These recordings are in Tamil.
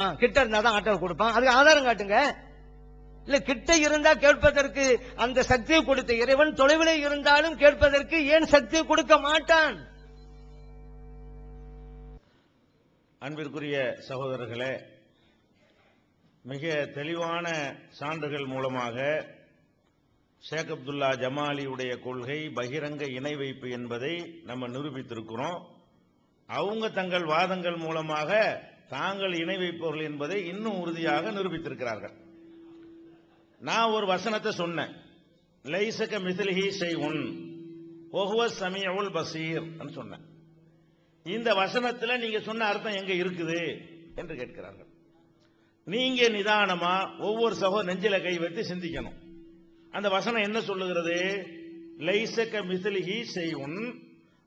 கிட்ட இருந்தா தான் ஆட்டோ கொடுப்பான். அதுக்கு ஆதாரம் காட்டுங்க. இல்ல கிட்ட இருந்தா கேட்பதற்கு அந்த சக்தியை கொடுத்த இறைவன் தொலைவில் இருந்தாலும் கேட்பதற்கு ஏன் சக்தியை கொடுக்க மாட்டான்? அன்பிற்குரிய சகோதரர்களே மிக தெளிவான சான்றுகள் மூலமாக ஷேக் அப்துல்லா ஜமாலியுடைய கொள்கை பகிரங்க இணை வைப்பு என்பதை நம்ம நிரூபித்திருக்கிறோம். அவங்க தங்கள் வாதங்கள் மூலமாக தாங்கள் இணை வைப்பவர்கள் என்பதை இன்னும் உறுதியாக நிரூபித்திருக்கிறார்கள். நான் ஒரு வசனத்தை சொன்னேன். லைசக மிசிலிஹி செய்உன் ஒஹுவ சமியவுல் பசீர் சொன்னேன். இந்த வசனத்தில் நீங்க சொன்ன அர்த்தம் எங்க இருக்குது என்று கேட்கிறார்கள். நீங்க நிதானமா ஒவ்வொரு சகோ நெஞ்சில கை வைத்து சிந்திக்கணும். அந்த வசனம் என்ன சொல்லுகிறது? லைசக மிசிலிஹி செய்உன்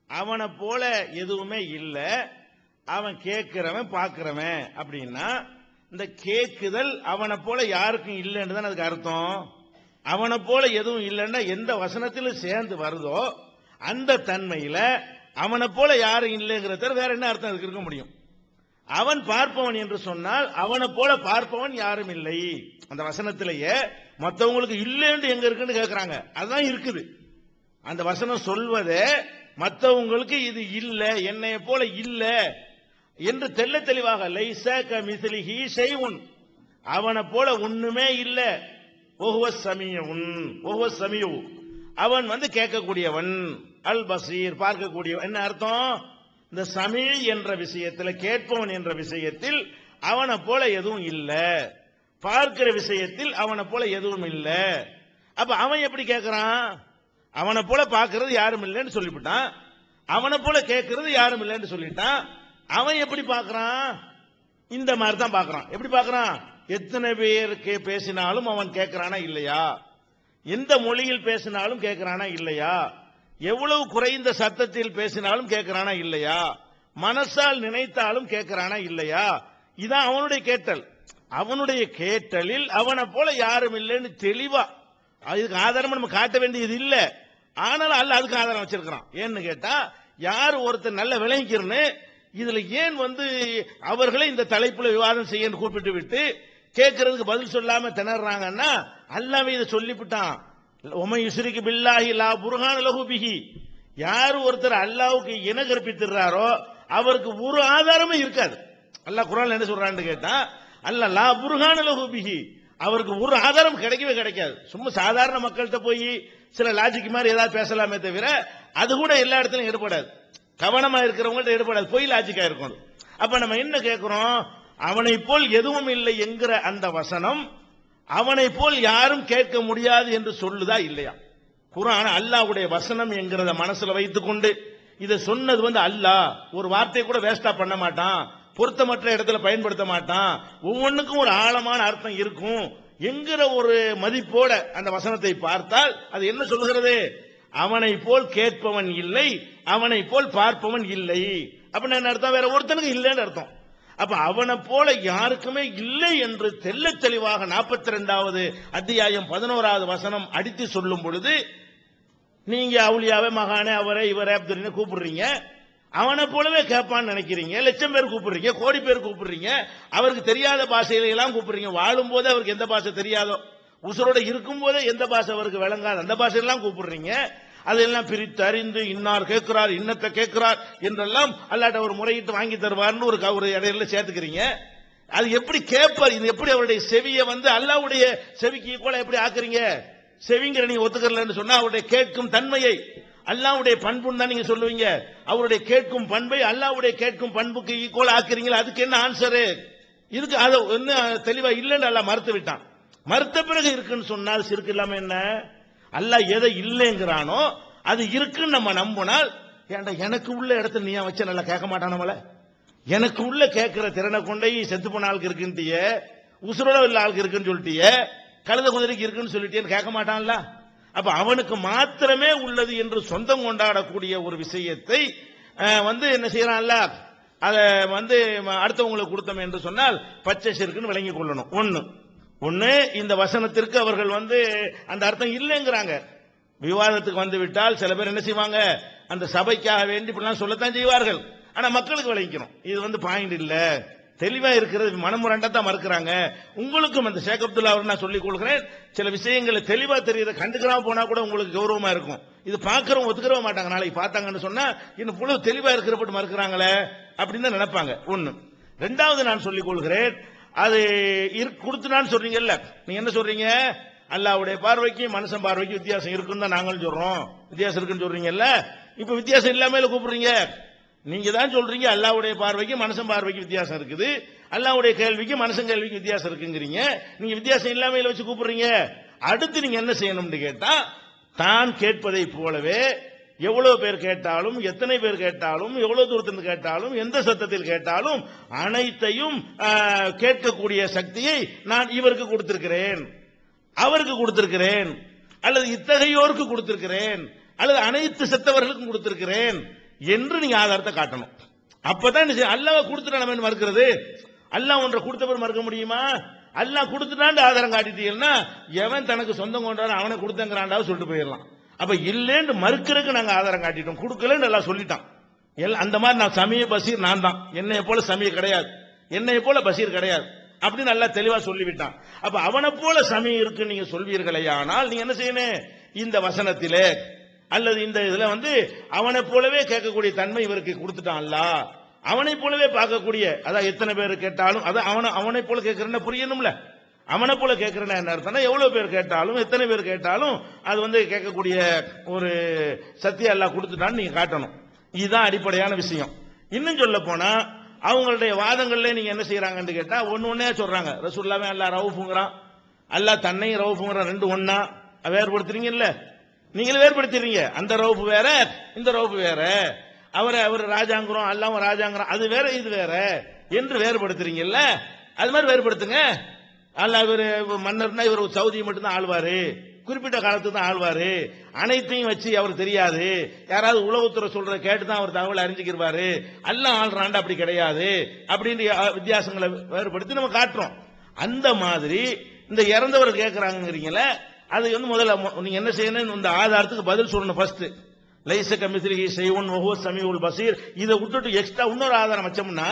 அவனை போல எதுவுமே இல்லை. அவன் கேட்கிறவன் பார்க்கிறவன் அப்படின்னா இந்த கேக்குதல் அவனை போல யாருக்கும் இல்லைன்னு தான் அதுக்கு அர்த்தம். அவனை போல எதுவும் இல்லைன்னா எந்த வசனத்திலும் சேர்ந்து வருதோ அந்த தன்மையில அவனை போல யாரும் இல்லைங்கிறத வேற என்ன அர்த்தம் அதுக்கு இருக்க முடியும்? அவன் பார்ப்பவன் என்று சொன்னால் அவனை போல பார்ப்பவன் யாரும் இல்லை. அந்த வசனத்திலேயே மற்றவங்களுக்கு இல்லைன்னு எங்க இருக்குன்னு கேட்கறாங்க அதுதான் இருக்குது. அந்த வசனம் சொல்வதே மற்றவங்களுக்கு இது இல்லை என்னைய போல இல்லை என்று தெள்ள தெளிவாக லைச கமிசிலிஹி செய்வுன் அவனை போல ஒண்ணுமே இல்ல. ஒஹுவ சமியவுன் ஒஹுவ சமியு அவன் வந்து கேட்கக்கூடியவன். அல் பசீர் பார்க்கக்கூடியவன். என்ன அர்த்தம்? இந்த சமீ என்ற விஷயத்தில் கேட்பவன் என்ற விஷயத்தில் அவனை போல எதுவும் இல்ல. பார்க்கிற விஷயத்தில் அவனை போல எதுவும் இல்ல. அப்ப அவன் எப்படி கேட்கறான் அவனை போல பார்க்கறது யாரும் இல்லைன்னு சொல்லிவிட்டான். அவனை போல கேட்கறது யாரும் இல்லைன்னு சொல்லிட்டான். அவன் எப்படி பார்க்கறான்? இந்த மாதிரி தான் பார்க்கறான். எப்படி பார்க்கறான்? எத்தனை பேருக்கு பேசினாலும் அவன் கேட்கறானா இல்லையா? எந்த மொழியில் பேசினாலும் கேட்கறானா இல்லையா? எவ்வளவு குறைந்த சத்தத்தில் பேசினாலும் கேட்கறானா இல்லையா? மனசால் நினைத்தாலும் கேட்கறானா இல்லையா? இதான் அவனுடைய கேட்டல். அவனுடைய கேட்டலில் அவனை போல யாரும் இல்லைன்னு தெளிவா அதுக்கு ஆதாரம் நம்ம காட்ட வேண்டியது இல்ல. ஆனாலும் அல்ல அதுக்கு ஆதாரம் வச்சிருக்கிறான். ஏன்னு கேட்டா யார் ஒருத்தர் நல்ல விளங்கிக்கிறன்னு இதுல ஏன் வந்து அவர்களே இந்த தலைப்புல விவாதம் செய்ய கூப்பிட்டு விட்டு கேட்கறதுக்கு பதில் சொல்லாம திணறாங்கன்னா அல்லாவே இதை சொல்லிவிட்டான். உமை யுஸ்ரிக்கு பில்லாஹி லா புர்ஹான லஹு பிஹி. யார் ஒருத்தர் அல்லாவுக்கு இன கற்பித்திருறாரோ அவருக்கு ஒரு ஆதாரமும் இருக்காது. அல்லாஹ் குரான் என்ன சொல்றான்னு கேட்டா அல்ல லா புர்ஹான லஹு பிஹி. அவருக்கு ஒரு ஆதாரம் கிடைக்கவே கிடைக்காது. சும்மா சாதாரண மக்கள்கிட்ட போய் சில லாஜிக் மாதிரி ஏதாவது பேசலாமே தவிர அது கூட எல்லா இடத்துலையும் ஏற்படாது. கவனமா இருக்கிறவங்கள்ட்ட ஈடுபடாது போய் லாஜிக்கா இருக்கும் அப்ப நம்ம என்ன கேட்கிறோம் அவனை போல் எதுவும் இல்லை என்கிற அந்த வசனம் அவனை போல் யாரும் கேட்க முடியாது என்று சொல்லுதா இல்லையா? குரான் அல்லாஹ்வுடைய வசனம் என்கிறத மனசுல வைத்துக்கொண்டு இதை சொன்னது வந்து அல்லாஹ் ஒரு வார்த்தையை கூட வேஸ்டா பண்ண மாட்டான். பொருத்தமற்ற இடத்துல பயன்படுத்த மாட்டான். ஒவ்வொன்றுக்கும் ஒரு ஆழமான அர்த்தம் இருக்கும். என்கிற ஒரு மதிப்போட அந்த வசனத்தை பார்த்தால் அது என்ன சொல்லுகிறது? அவனை போல் கேட்பவன் இல்லை அவனை போல் பார்ப்பவன் இல்லை. அப்படின்னு என்ன அர்த்தம்? வேற ஒருத்தனுக்கு இல்லைன்னு அர்த்தம். அப்ப அவனை போல யாருக்குமே இல்லை என்று தெல்ல தெளிவாக நாற்பத்தி ரெண்டாவது அத்தியாயம் பதினோராவது வசனம் அடித்து சொல்லும் பொழுது நீங்க அவளியாவே மகானே அவரை இவரை அப்படின்னு கூப்பிடுறீங்க. அவனை போலவே கேட்பான்னு நினைக்கிறீங்க. லட்சம் பேர் கூப்பிடுறீங்க கோடி பேர் கூப்பிடுறீங்க. அவருக்கு தெரியாத பாஷையில எல்லாம் கூப்பிடுறீங்க. வாழும்போது அவருக்கு எந்த பாஷை தெரியாதோ? உசுரோட இருக்கும் போதே எந்த பாஷை அவருக்கு விளங்காது. அந்த பாஷையெல்லாம் கூப்பிடுறீங்க. அதெல்லாம் பிரித்து அறிந்து இன்னார் கேட்கிறார் இன்னத்தை கேட்கிறார் என்றெல்லாம் அல்லாட்ட ஒரு முறையிட்டு வாங்கி தருவார்னு ஒரு ஒரு இடையில சேர்த்துக்கிறீங்க. அது எப்படி கேட்பார்? இது எப்படி அவருடைய செவியை வந்து அல்லாவுடைய செவிக்கு ஈக்குவலா எப்படி ஆக்குறீங்க? செவிங்கிற நீங்க ஒத்துக்கலன்னு சொன்னா அவருடைய கேட்கும் தன்மையை அல்லாவுடைய பண்புன்னு தான் நீங்க சொல்லுவீங்க. அவருடைய கேட்கும் பண்பை அல்லாவுடைய கேட்கும் பண்புக்கு ஈக்குவல் ஆக்குறீங்களா அதுக்கு என்ன ஆன்சரு இதுக்கு அதை வந்து தெளிவா இல்லைன்னு அல்ல மறுத்து விட்டான். மறுத்த பிறகு இருக்குன்னு சொன்னால் சிறுக்கு இல்லாம என்ன? அல்லாஹ் எதை இல்லைங்கிறானோ அது இருக்குன்னு நம்ம நம்பினால் ஏன்டா எனக்கு உள்ள இடத்துல நீ வச்ச நல்லா கேட்க மாட்டான் நம்மள? எனக்கு உள்ள கேட்கிற திறனை கொண்டே செத்து போன ஆளுக்கு இருக்குன்ட்டிய உசுரோட உள்ள ஆளுக்கு இருக்குன்னு சொல்லிட்டிய கழுத குதிரைக்கு இருக்குன்னு சொல்லிட்டேன்னு கேட்க மாட்டான்ல? அப்ப அவனுக்கு மாத்திரமே உள்ளது என்று சொந்தம் கொண்டாடக்கூடிய ஒரு விஷயத்தை வந்து என்ன செய்யறான்ல? அதை வந்து அடுத்தவங்களுக்கு கொடுத்தோம் என்று சொன்னால் பச்சை சிறுக்குன்னு விளங்கி கொள்ளணும். ஒன்று ஒன்று இந்த வசனத்திற்கு அவர்கள் வந்து அந்த அர்த்தம் இல்லைங்கிறாங்க. விவாதத்துக்கு வந்து விட்டால் சில பேர் என்ன செய்வாங்க? அந்த சபைக்காக வேண்டி இப்படிலாம் சொல்லத்தான் செய்வார்கள். ஆனா மக்களுக்கு விளைவிக்கணும் இது வந்து பாயிண்ட் இல்ல. தெளிவா இருக்கிறது மனமுரண்டா தான் மறுக்கிறாங்க. உங்களுக்கும் அந்த ஷேக் அப்துல்லா அவர் நான் சொல்லிக் கொள்கிறேன் சில விஷயங்களை தெளிவா தெரியுது கண்டுக்கிறாம போனா கூட உங்களுக்கு கௌரவமா இருக்கும். இது பாக்குறவங்க ஒத்துக்கிறவ மாட்டாங்க. நாளைக்கு பார்த்தாங்கன்னு சொன்னா இன்னும் புழு தெளிவா இருக்கிறப்பட்டு மறுக்கிறாங்களே அப்படின்னு தான் நினைப்பாங்க. ஒன்று ரெண்டாவது நான் சொல்லிக் கொள்கிறேன் அது கொடுத்துனான்னு சொல்றீங்கல்ல. நீங்க என்ன சொல்றீங்க? அல்லாவுடைய பார்வைக்கு மனுஷன் பார்வைக்கு வித்தியாசம் இருக்குன்னு தான் நாங்களும் சொல்றோம். வித்தியாசம் இருக்குன்னு சொல்றீங்கல்ல? இப்ப வித்தியாசம் இல்லாம கூப்பிடுறீங்க? நீங்க தான் சொல்றீங்க அல்லாவுடைய பார்வைக்கு மனுஷன் பார்வைக்கு வித்தியாசம் இருக்குது. அல்லாவுடைய கேள்விக்கு மனுஷன் கேள்விக்கு வித்தியாசம் இருக்குங்கிறீங்க. நீங்க வித்தியாசம் இல்லாம வச்சு கூப்பிடுறீங்க. அடுத்து நீங்க என்ன செய்யணும்னு கேட்டா தான் கேட்பதை போலவே எவ்வளவு பேர் கேட்டாலும் எத்தனை பேர் கேட்டாலும் எவ்வளவு தூரத்தில் கேட்டாலும் எந்த சத்தத்தில் கேட்டாலும் அனைத்தையும் கேட்கக்கூடிய சக்தியை நான் இவருக்கு கொடுத்திருக்கிறேன். அவருக்கு கொடுத்திருக்கிறேன். அல்லது இத்தகையோருக்கு கொடுத்திருக்கிறேன். அல்லது அனைத்து செத்தவர்களுக்கும் கொடுத்திருக்கிறேன் என்று நீங்க ஆதாரத்தை காட்டணும். அப்பதான் என்ன செய்ய- கொடுத்துட்டா நம்ம மறுக்கிறது. அல்லாஹ் ஒன்றை கொடுத்தவர் மறுக்க முடியுமா? அல்லாஹ் கொடுத்துட்டான்னு ஆதாரம் காட்டிட்டீங்கன்னா எவன் தனக்கு சொந்தம் கொண்டாரு அவனை கொடுத்தங்கிறாண்டாவது சொல்லிட்டு போயிடலாம். அப்ப இல்லேன்னு மறுக்கிறதுக்கு நாங்க ஆதாரம் காட்டிட்டோம். கொடுக்கலன்னு எல்லாம் சொல்லிட்டான். எல்லாம் அந்த மாதிரி நான் சமய பசீர் நான் தான். என்னைய போல சமய கிடையாது. என்னைய போல பசீர் கிடையாது. அப்படின்னு நல்லா தெளிவா சொல்லிவிட்டான். அப்ப அவனை போல சமயம் இருக்குன்னு நீங்க சொல்வீர்களே ஆனால் நீங்க என்ன செய்யணும்? இந்த வசனத்திலே அல்லது இந்த இதுல வந்து அவனை போலவே கேட்கக்கூடிய தன்மை இவருக்கு கொடுத்துட்டான்ல. அவனை போலவே பார்க்கக்கூடிய அதான் எத்தனை பேர் கேட்டாலும் அதான் அவனை அவனை போல கேட்கிறேன்னு புரியணும்ல. அவனை போல கேட்கிறேன்னா என்ன அர்த்தம்னா எவ்வளவு பேர் கேட்டாலும் எத்தனை பேர் கேட்டாலும் அது வந்து கேட்கக்கூடிய ஒரு சத்தியம் எல்லாம் கொடுத்துட்டான்னு நீங்க காட்டணும். இதுதான் அடிப்படையான விஷயம். இன்னும் சொல்ல போனா அவங்களுடைய வாதங்கள்ல நீங்க என்ன செய்யறாங்கன்னு கேட்டா ஒன்னு ஒன்னே சொல்றாங்க. ரசூல்லாவே எல்லாம் ரவுஃபுங்கிறான் அல்லா தன்னையும் ரவுஃபுங்கிறான் ரெண்டு ஒன்னா வேறுபடுத்துறீங்கல்ல? நீங்களும் வேறுபடுத்திடுறீங்க அந்த ரவுப்பு வேற இந்த ரவுப்பு வேற. அவரை அவர் ராஜாங்கிறோம் அல்லாம ராஜாங்கிறோம் அது வேற இது வேற. என்று வேறுபடுத்துறீங்கல்ல? அது மாதிரி வேறுபடுத்துங்க. அல்ல இவர் மன்னர்னா இவர் சவுதியை மட்டும்தான் ஆழ்வாரு குறிப்பிட்ட காலத்து தான் ஆழ்வாரு அனைத்தையும் வச்சு அவர் தெரியாது. யாராவது உளவுத்துறை சொல்ற கேட்டு தான் அவர் தகவல் அறிஞ்சுக்கிருவாரு. எல்லாம் ஆள்றாண்டு அப்படி கிடையாது. அப்படின்னு வித்தியாசங்களை வேறுபடுத்தி நம்ம காட்டுறோம். அந்த மாதிரி இந்த இறந்தவர் கேட்கிறாங்கிறீங்கள அது வந்து முதல்ல நீங்க என்ன செய்யணும்? இந்த ஆதாரத்துக்கு பதில் சொல்லணும் ஃபர்ஸ்ட் லைச கமிசிலிகி செய்வன் ஒஹோ சமீவுல் பசீர். இதை விட்டுட்டு எக்ஸ்ட்ரா இன்னொரு ஆதாரம் வச்சோம்னா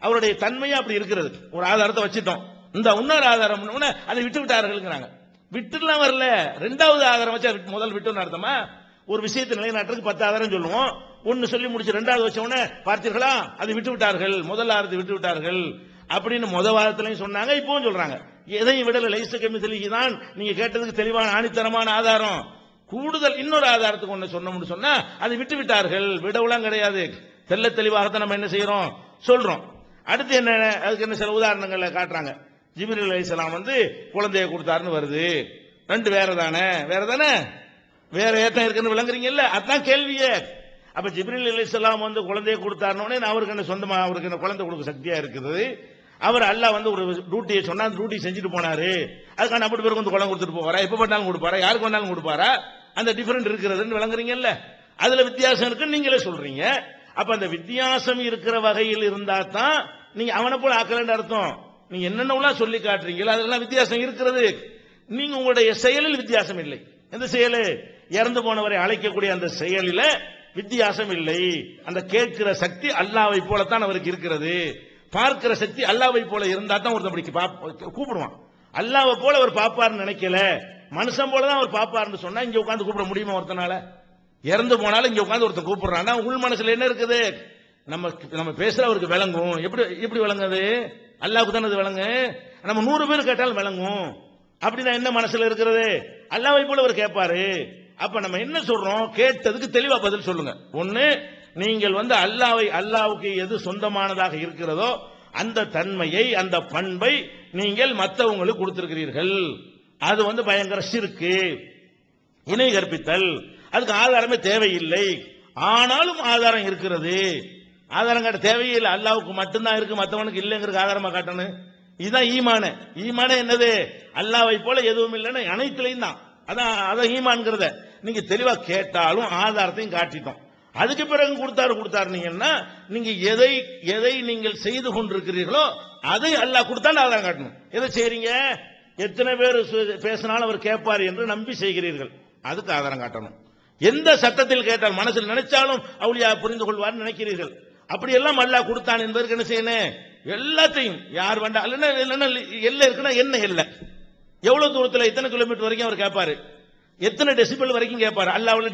அவருடைய தன்மையா அப்படி இருக்கிறது. ஒரு ஆதாரத்தை வச்சிட்டோம். இந்த இன்னொரு ஆதாரம் அதை விட்டு விட்டார்கள்ங்கிறாங்க விட்டுலாம் வரல. ரெண்டாவது ஆதாரம் வச்சா விட்டு- முதல் விட்டுன்னு அர்த்தமா? ஒரு விஷயத்தை நிலைநாட்டுறதுக்கு பத்து ஆதாரம் சொல்லுவோம். ஒன்னு சொல்லி முடிச்சு ரெண்டாவது வச்ச உடனே பார்த்தீர்களா? அதை விட்டு விட்டார்கள் முதல் ஆதாரத்தை விட்டு விட்டார்கள் அப்படின்னு முத வாரத்திலையும் சொன்னாங்க இப்பவும் சொல்றாங்க. எதையும் விடல லைச கம்மி தான் நீங்க கேட்டதுக்கு தெளிவான ஆணித்தரமான ஆதாரம். கூடுதல் இன்னொரு ஆதாரத்துக்கு ஒன்று சொன்னோம்னு சொன்னா அதை விட்டு விட்டார்கள் விடவுலாம் கிடையாது. தெள்ள தெளிவாகத்தான் நம்ம என்ன செய்யறோம் சொல்றோம். அடுத்து என்ன அதுக்கு என்ன சில உதாரணங்களை காட்டுறாங்க. ஜிபிரி அலைஹிஸ்ஸலாம் வந்து குழந்தைய கொடுத்தாருன்னு வருது. ரெண்டு வேற தானே? வேற தானே? வேற ஏத்தம் இருக்குன்னு விளங்குறீங்கல்ல? அதான் கேள்வியே. அப்ப ஜிப்ரில் அலைஹிஸ்ஸலாம் வந்து குழந்தைய கொடுத்தாருனோடனே அவருக்கு என்ன சொந்தமா அவருக்கு என்ன குழந்தை கொடுக்க சக்தியா இருக்குது? அவர் அல்லாஹ் வந்து ஒரு டியூட்டியை சொன்னா அந்த டியூட்டி செஞ்சுட்டு போனாரு. அதுக்கான அப்படி பேருக்கு வந்து குழந்தை கொடுத்துட்டு போவாரா? எப்ப பண்ணாலும் கொடுப்பாரா? யாருக்கு வந்தாலும் கொடுப்பாரா? அந்த டிஃபரெண்ட் இருக்கிறதுன்னு விளங்குறீங்கல்ல? அதுல வித்தியாசம் இருக்குன்னு நீங்களே சொல்றீங்க. அப்ப அந்த வித்தியாசம் இருக்கிற வகையில் இருந்தா தான் நீங்க அவனை போல ஆக்கலன்னு அர்த்தம். நீங்க என்னென்னலாம் சொல்லி காட்டுறீங்களோ அதெல்லாம் வித்தியாசம் இருக்கிறது. நீங்க உங்களுடைய செயலில் வித்தியாசம் இல்லை. எந்த செயலு? இறந்து போனவரை அழைக்கக்கூடிய அந்த செயலில வித்தியாசம் இல்லை. அந்த கேட்கிற சக்தி அல்லாவை போலத்தான் அவருக்கு இருக்கிறது. பார்க்கிற சக்தி அல்லாவை போல இருந்தா தான் ஒருத்தன் அப்படி பாப்- கூப்பிடுவான். அல்லாவை போல அவர் பாப்பாருன்னு நினைக்கல. மனுஷன் போல தான் அவர் பாப்பாருன்னு சொன்னா இங்க உட்காந்து கூப்பிட முடியுமா ஒருத்தனால? இறந்து போனாலும் இங்க உட்காந்து ஒருத்தன் கூப்பிடுறான்னா உள் மனசுல என்ன இருக்குது? நம்ம நம்ம பேசுற அவருக்கு விளங்கும். எப்படி எப்படி விளங்குது அல்லாவுக்கு தானே அது விளங்கு? நம்ம நூறு பேர் கேட்டாலும் விளங்கும். அப்படின்னா என்ன மனசுல இருக்கிறது? அல்லாவை போல அவர் கேட்பாரு. அப்ப நம்ம என்ன சொல்றோம்? கேட்டதுக்கு தெளிவா பதில் சொல்லுங்க. ஒண்ணு நீங்கள் வந்து அல்லாவை அல்லாவுக்கு எது சொந்தமானதாக இருக்கிறதோ அந்த தன்மையை அந்த பண்பை நீங்கள் மற்றவங்களுக்கு கொடுத்திருக்கிறீர்கள். அது வந்து பயங்கர சிறுக்கு இணை கற்பித்தல். அதுக்கு ஆதாரமே தேவையில்லை. ஆனாலும் ஆதாரம் இருக்கிறது. ஆதாரம் காட்ட தேவையில்லை. அல்லாவுக்கு மட்டும்தான் இருக்கு. மற்றவனுக்கு இல்லைங்கிறது ஆதாரமா காட்டணும். இதுதான் ஈமான. ஈமான என்னது? அல்லாவை போல எதுவும் இல்லைன்னு அனைத்துலையும் தான். அதான் அதான் ஈமான்ங்கிறத நீங்க தெளிவா கேட்டாலும் ஆதாரத்தையும் காட்டிட்டோம். அதுக்கு பிறகு கொடுத்தாரு கொடுத்தாருனீங்கன்னா நீங்க எதை எதை நீங்கள் செய்து கொண்டிருக்கிறீர்களோ அதை அல்லாஹ் கொடுத்தாலும் ஆதாரம் காட்டணும். எதை செய்றீங்க? எத்தனை பேர் பேசினாலும் அவர் கேட்பார் என்று நம்பி செய்கிறீர்கள். அதுக்கு ஆதாரம் காட்டணும். எந்த சட்டத்தில் கேட்டால் மனசில் நினைச்சாலும் அவளியா புரிந்து கொள்வார் நினைக்கிறீர்கள். அப்படி எல்லாம் அல்லாஹ் கொடுத்தான் என்பதற்கு என்ன செய்யணும்? எல்லாத்தையும். யார் வேண்டாம் இல்லைன்னா எல்லை இருக்குன்னா என்ன எல்லை? எவ்வளவு தூரத்துல எத்தனை கிலோமீட்டர் வரைக்கும் அவர் கேட்பாரு எத்தனை டெசிபிள் வரைக்கும் கேட்பாரு அல்லாவுல